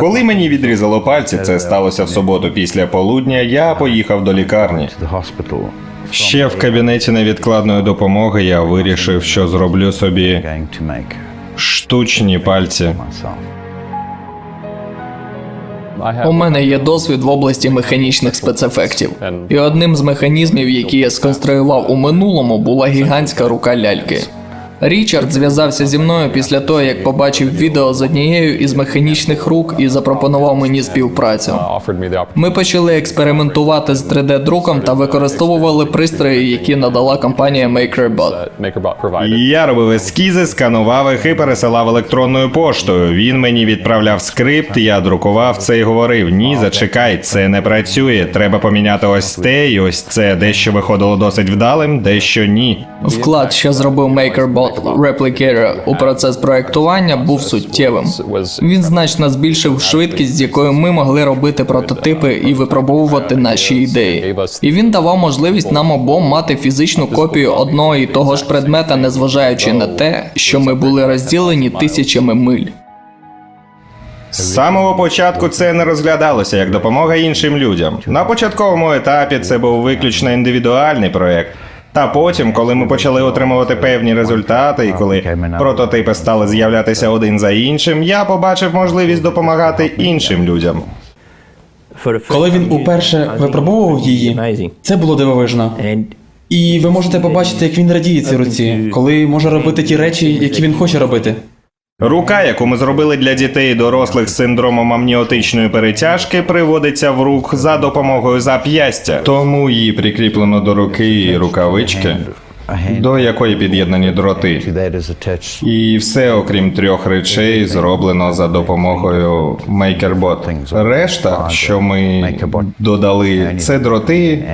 Коли мені відрізало пальці, це сталося в суботу після полудня. Я поїхав до лікарні. Ще в кабінеті невідкладної допомоги я вирішив, що зроблю собі штучні пальці. У мене є досвід в області механічних спецефектів. І одним з механізмів, які я сконструював у минулому, була гігантська рука ляльки. Річард зв'язався зі мною після того, як побачив відео з однією із механічних рук і запропонував мені співпрацю. Ми почали експериментувати з 3D-друком та використовували пристрої, які надала компанія MakerBot. Я робив ескізи, сканував їх і пересилав електронною поштою. Він мені відправляв скрипт, я друкував це і говорив: ні, зачекай, це не працює. Треба поміняти ось те і ось це. Дещо виходило досить вдалим, дещо ні. Вклад, що зробив MakerBot Replicator у процес проектування, був суттєвим. Він значно збільшив швидкість, з якою ми могли робити прототипи і випробовувати наші ідеї. І він давав можливість нам обом мати фізичну копію одного і того ж предмета, незважаючи на те, що ми були розділені тисячами миль. З самого початку це не розглядалося як допомога іншим людям. На початковому етапі це був виключно індивідуальний проект. Та потім, коли ми почали отримувати певні результати, і коли прототипи стали з'являтися один за іншим, я побачив можливість допомагати іншим людям. Коли він уперше випробовував її, це було дивовижно. І ви можете побачити, як він радіє цій руці, коли може робити ті речі, які він хоче робити. Рука, яку ми зробили для дітей і дорослих з синдромом амніотичної перетяжки, приводиться в рух за допомогою зап'ястя. Тому її прикріплено до руки і рукавички, до якої під'єднані дроти. І все, окрім трьох речей, зроблено за допомогою MakerBot. Решта, що ми додали, це дроти,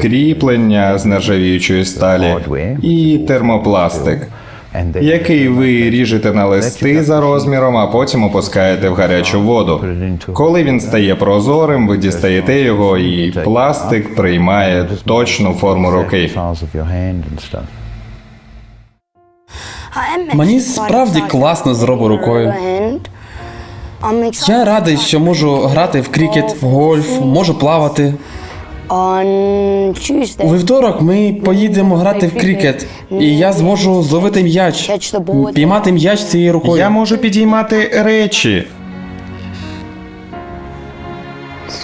кріплення з нержавіючої сталі і термопластик. Який ви ріжете на листи за розміром, а потім опускаєте в гарячу воду. Коли він стає прозорим, ви дістаєте його, і пластик приймає точну форму руки. Мені справді класно з робо рукою. Я радий, що можу грати в крікет, в гольф, можу плавати. У вівторок ми поїдемо грати в крікет, і я зможу зловити м'яч, піймати м'яч цією рукою. Я можу підіймати речі.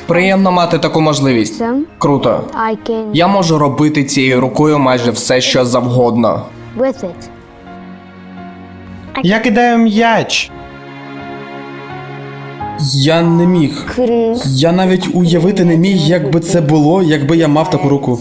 Приємно мати таку можливість. Круто. I can Я можу робити цією рукою майже все, що завгодно. with it. Я кидаю м'яч. Я не міг. Я навіть уявити не міг, як би це було, якби я мав таку руку.